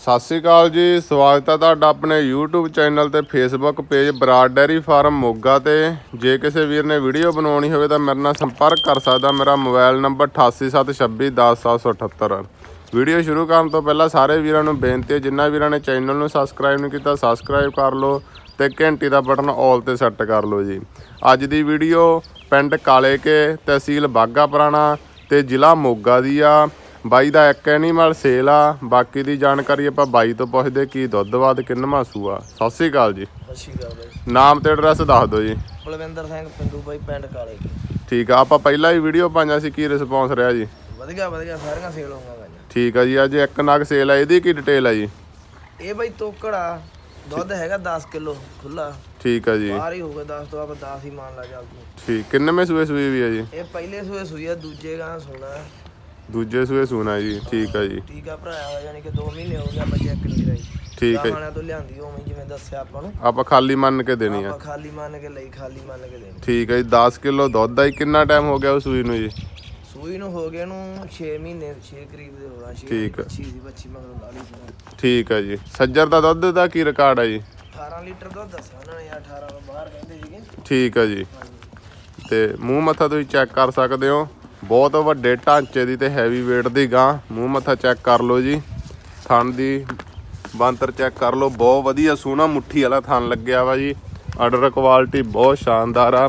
ਸਤਿ ਸ੍ਰੀ ਅਕਾਲ ਜੀ, ਸਵਾਗਤ ਹੈ ਤੁਹਾਡਾ ਆਪਣੇ YouTube ਚੈਨਲ ਤੇ Facebook page Brar dairy farm Moga ਤੇ। ਜੇ ਕਿਸੇ ਵੀਰ ਨੇ ਵੀਡੀਓ ਬਣਾਉਣੀ ਹੋਵੇ ਤਾਂ ਮੇਰੇ ਨਾਲ ਸੰਪਰਕ ਕਰ ਸਕਦਾ, ਮੇਰਾ ਮੋਬਾਈਲ ਨੰਬਰ 8876210778 ਵੀਡੀਓ ਸ਼ੁਰੂ ਕਰਨ ਤੋਂ ਪਹਿਲਾਂ ਸਾਰੇ ਵੀਰਾਂ ਨੂੰ ਬੇਨਤੀ ਹੈ ਜਿਨ੍ਹਾਂ ਵੀਰਾਂ ਨੇ ਚੈਨਲ ਨੂੰ ਸਬਸਕ੍ਰਾਈਬ ਨਹੀਂ ਕੀਤਾ ਸਬਸਕ੍ਰਾਈਬ ਕਰ ਲਓ ਤੇ ਘੰਟੀ ਦਾ ਬਟਨ ਆਲ ਤੇ ਸੈੱਟ ਕਰ ਲਓ ਜੀ। ਅੱਜ ਦੀ ਵੀਡੀਓ ਪਿੰਡ ਕਾਲੇਕੇ ਤਹਿਸੀਲ ਬਾਗਾ ਪੁਰਾਣਾ ਤੇ ਜ਼ਿਲ੍ਹਾ ਮੋਗਾ ਦੀ ਆ। ਬਾਈ ਦਾ ਇੱਕ ਐਨੀਮਲ ਸੇਲ ਆ ਬਾਕੀ ਦੀ ਜਾਣਕਾਰੀ ਆਪਾਂ ਬਾਈ ਤੋਂ ਪੁੱਛਦੇ ਕੀ ਦੁੱਧ ਬਾਦ ਕਿੰਨਵਾਂ ਸੂਆ ਸਤਿ ਸ੍ਰੀ ਅਕਾਲ ਜੀ। ਸਤਿ ਸ਼੍ਰੀ ਅਕਾਲ ਬਾਈ। ਨਾਮ ਤੇ ਐਡਰੈਸ ਦੱਸ ਦਿਓ ਜੀ। ਬਲਵਿੰਦਰ ਸਿੰਘ ਪਿੰਡੂ ਬਾਈ ਪਿੰਡ ਕਾਲੇ। ਕੀ ਠੀਕ ਆ ਆਪਾਂ ਪਹਿਲਾਂ ਹੀ ਵੀਡੀਓ ਪਾਈਆਂ ਸੀ ਕੀ ਰਿਸਪੌਂਸ ਰਿਹਾ ਜੀ? ਵਧੀਆ ਵਧੀਆ ਸਾਰੀਆਂ ਸੇਲ ਹੋਊਗਾ ਠੀਕ ਆ ਜੀ ਅੱਜ ਇੱਕ ਨਗ ਸੇਲ ਆ ਇਹਦੀ ਕੀ ਡਿਟੇਲ ਆ ਜੀ? ਇਹ ਬਾਈ ਤੋਕੜਾ ਦੁੱਧ ਹੈਗਾ 10 ਕਿਲੋ ਖੁੱਲਾ ਠੀਕ ਆ ਜੀ। ਬਾਹਰ ਹੀ ਹੋਊਗਾ 10 ਤੋਂ ਆਪਾਂ 10 ਹੀ ਮੰਨ ਲਾ ਜਾ ਤੂੰ ਠੀਕ ਕਿੰਨਵੇਂ ਸੂਏ ਸੂਏ ਵੀ ਆ ਜੀ? ਇਹ ਪਹਿਲੇ ਸੂਏ ਸੂਈ ਆ ਦੂਜੇ ਗਾਂ ਸੋਣਾ ਦੂਜੇ ਸੂਏ ਸੂਣਾ ਜੀ ਠੀਕ ਆ ਜੀ। ਟੀਕਾ ਭਰਾਇਆ ਹੋਇਆ ਯਾਨੀ ਕਿ 2 ਮਹੀਨੇ ਹੋ ਗਏ ਆਪਾਂ ਚੈੱਕ ਨਹੀਂ ਕਰਾਈ। ਠੀਕ ਹੈ ਗਾਹਾਂ ਤੋਂ ਲਿਆਂਦੀ ਉਵੇਂ ਜਿਵੇਂ ਦੱਸਿਆ ਆਪਾਂ ਨੂੰ। ਆਪਾਂ ਖਾਲੀ ਮੰਨ ਕੇ ਦੇਣੀ ਆ। ਆਪਾਂ ਖਾਲੀ ਮੰਨ ਕੇ ਲਈ ਖਾਲੀ ਮੰਨ ਕੇ ਦੇਣੀ। ਠੀਕ ਹੈ ਜੀ 10 ਕਿਲੋ ਦੁੱਧ ਆ ਜੀ ਕਿੰਨਾ ਟਾਈਮ ਹੋ ਗਿਆ ਉਹ ਸੂਈ ਨੂੰ ਜੀ? ਸੂਈ ਨੂੰ ਹੋ ਗਏ ਨੂੰ 6 ਮਹੀਨੇ 6 ਕਰੀਬ ਦੇ ਹੋਣਾ 6 ਠੀਕ ਆ। 25 ਦੀ 25 ਮਗਰੋਂ ਲਾ ਲਈ ਸੀ ਠੀਕ ਆ ਜੀ। ਸੱਜਰ ਦਾ ਦੁੱਧ ਦਾ ਕੀ ਰਿਕਾਰਡ ਆ ਜੀ? 18 ਲੀਟਰ ਦੁੱਧ ਦੱਸਿਆ ਉਹਨਾਂ ਨੇ ਯਾਰ 18 ਤੋਂ ਬਾਹਰ ਕਹਿੰਦੇ ਸੀਗੇ। ਠੀਕ ਆ ਜੀ। ਤੇ ਮੂੰਹ ਮੱਥਾ ਤੁਸੀਂ ਚੈੱਕ ਕਰ ਸਕਦੇ ਹੋ। ਬਹੁਤ ਵੱਡੇ ਢਾਂਚੇ ਦੀ ਤੇ ਹੈਵੀ weight ਦੀ ਗਾਂ। ਮੂੰਹ ਮੱਥਾ ਚੈੱਕ ਕਰ ਲਓ ਜੀ। ਥਣ ਦੀ ਬੰਤਰ ਚੈੱਕ ਕਰ ਲਓ। ਬਹੁਤ ਵਧੀਆ ਸੋਹਣਾ ਮੁੱਠੀ ਵਾਲਾ ਥਣ ਲੱਗਿਆ ਵਾ ਜੀ। ਆਰਡਰ ਕੁਆਲਿਟੀ ਬਹੁਤ ਸ਼ਾਨਦਾਰ ਆ।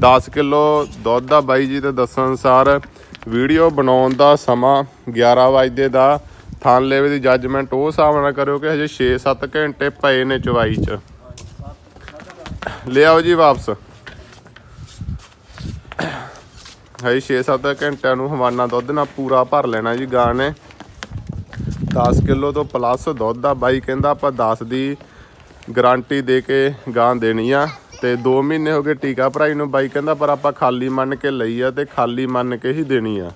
10 ਕਿਲੋ ਦੁੱਧ ਦਾ ਬਾਈ ਜੀ ਦੇ ਦੱਸਣ ਅਨੁਸਾਰ ਵੀਡੀਓ ਬਣਾਉਣ ਦਾ ਸਮਾਂ 11 ਵਜੇ ਦਾ। ਥਣ ਲੈਵੇ ਦੀ ਜੱਜਮੈਂਟ ਉਹ ਹਿਸਾਬ ਨਾਲ ਕਰਿਓ ਕਿ ਹਜੇ 6-7 ਘੰਟੇ ਪਏ ਨੇ ਚਵਾਈ 'ਚ। ਲਿਆਓ ਜੀ ਵਾਪਸ। ਹਜੇ 6-7 ਘੰਟਿਆਂ ਨੂੰ ਹਵਾਨਾ ਦੁੱਧ ਨਾਲ ਪੂਰਾ ਭਰ ਲੈਣਾ ਜੀ ਗਾਂ ਨੇ। 10 ਕਿਲੋ ਤੋਂ ਪਲੱਸ ਦੁੱਧ ਆ ਬਾਈ, ਕਹਿੰਦਾ ਆਪਾਂ 10 ਦੀ ਗਾਰੰਟੀ ਦੇ ਕੇ ਗਾਂ ਦੇਣੀ ਆ। ਤੇ 2 ਮਹੀਨੇ ਹੋ ਗਏ ਟੀਕਾ ਭਰਾਈ ਨੂੰ, ਬਾਈ ਕਹਿੰਦਾ ਪਰ ਆਪਾਂ ਖਾਲੀ ਮੰਨ ਕੇ ਲਈ ਆ ਤੇ ਖਾਲੀ ਮੰਨ ਕੇ ਹੀ ਦੇਣੀ ਆ।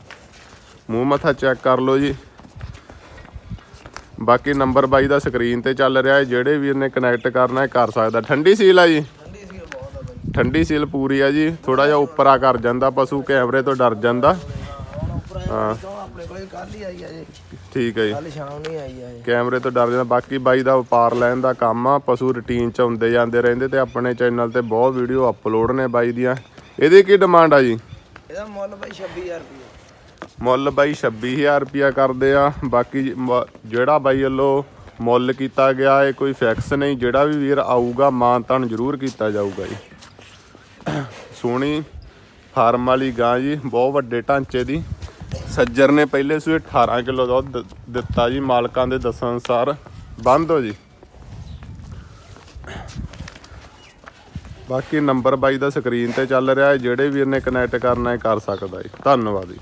ਮੂੰਹ ਮੱਥਾ ਚੈੱਕ ਕਰ ਲਓ ਜੀ। ਬਾਕੀ ਨੰਬਰ ਬਾਈ ਦਾ ਸਕਰੀਨ ਤੇ ਚੱਲ ਰਿਹਾ ਹੈ, ਜਿਹੜੇ ਵੀਰ ਨੇ ਕਨੈਕਟ ਕਰਨਾ ਹੈ, ਕਰ ਸਕਦਾ। ਠੰਡੀ ਸੀਲ ਆ ਜੀ। ਠੰਡੀ ਸੀਲ ਪੂਰੀ ਆ ਜੀ ਥੋੜਾ ਜਿਹਾ ਉੱਪਰਾ ਕਰ ਜਾਂਦਾ ਪਸ਼ੂ ਕੈਮਰੇ ਤੋਂ ਡਰ ਜਾਂਦਾ। ਹੁਣ ਉੱਪਰ ਆਇਆ ਕਿਉਂ ਆਪਣੇ ਕੋਲੇ ਕੱਲ ਹੀ। ਆਈ ਆ ਜੇ। ਠੀਕ ਹੈ ਜੀ ਕੱਲ ਸ਼ਾਮ ਨੂੰ ਹੀ ਆਈ ਆ ਇਹ ਕੈਮਰੇ ਤੋਂ ਡਰ ਜਾਂਦਾ ਬਾਕੀ ਬਾਈ ਦਾ ਵਪਾਰ ਲੈਣ ਦਾ ਕੰਮ ਆ ਪਸ਼ੂ ਰੁਟੀਨ ਚ ਆਉਂਦੇ ਜਾਂਦੇ ਰਹਿੰਦੇ ਤੇ ਆਪਣੇ ਚੈਨਲ ਤੇ ਬਹੁਤ ਵੀਡੀਓ ਅਪਲੋਡ ਨੇ ਬਾਈ ਦੀਆਂ। ਇਹਦੀ ਕੀ ਡਿਮਾਂਡ ਆ ਜੀ? ਇਹਦਾ ਮੁੱਲ ਬਾਈ 26000 ਰੁਪਏ ਮੁੱਲ ਬਾਈ 26000 ਰੁਪਿਆ ਕਰਦੇ ਆ ਬਾਕੀ ਜਿਹੜਾ ਬਾਈ ਵੱਲੋਂ ਮੁੱਲ ਕੀਤਾ ਗਿਆ ਇਹ ਕੋਈ ਫਿਕਸ ਨਹੀਂ ਜਿਹੜਾ ਵੀ ਵੀਰ ਆਊਗਾ ਮਾਨ ਤਾਨ ਜ਼ਰੂਰ ਕੀਤਾ ਜਾਊਗਾ ਜੀ। ਸੋਹਣੀ ਫਾਰਮ ਵਾਲੀ ਗਾਂ ਜੀ, ਬਹੁਤ ਵੱਡੇ ਢਾਂਚੇ ਦੀ। ਸੱਜਰ ਨੇ ਪਹਿਲੇ ਸੂਏ 18 ਕਿਲੋ ਦੁੱਧ ਦਿੱਤਾ ਜੀ, ਮਾਲਕਾਂ ਦੇ ਦੱਸਣ ਅਨੁਸਾਰ। ਬੰਦ ਹੋ ਜੀ। ਬਾਕੀ ਨੰਬਰ ਬਾਈ ਦਾ ਸਕਰੀਨ ਤੇ ਚੱਲ ਰਿਹਾ ਹੈ, ਜਿਹੜੇ ਵੀਰ ਨੇ ਕਨੈਕਟ ਕਰਨਾ ਹੈ, ਕਰ ਸਕਦਾ ਹੈ ਧੰਨਵਾਦ ਜੀ।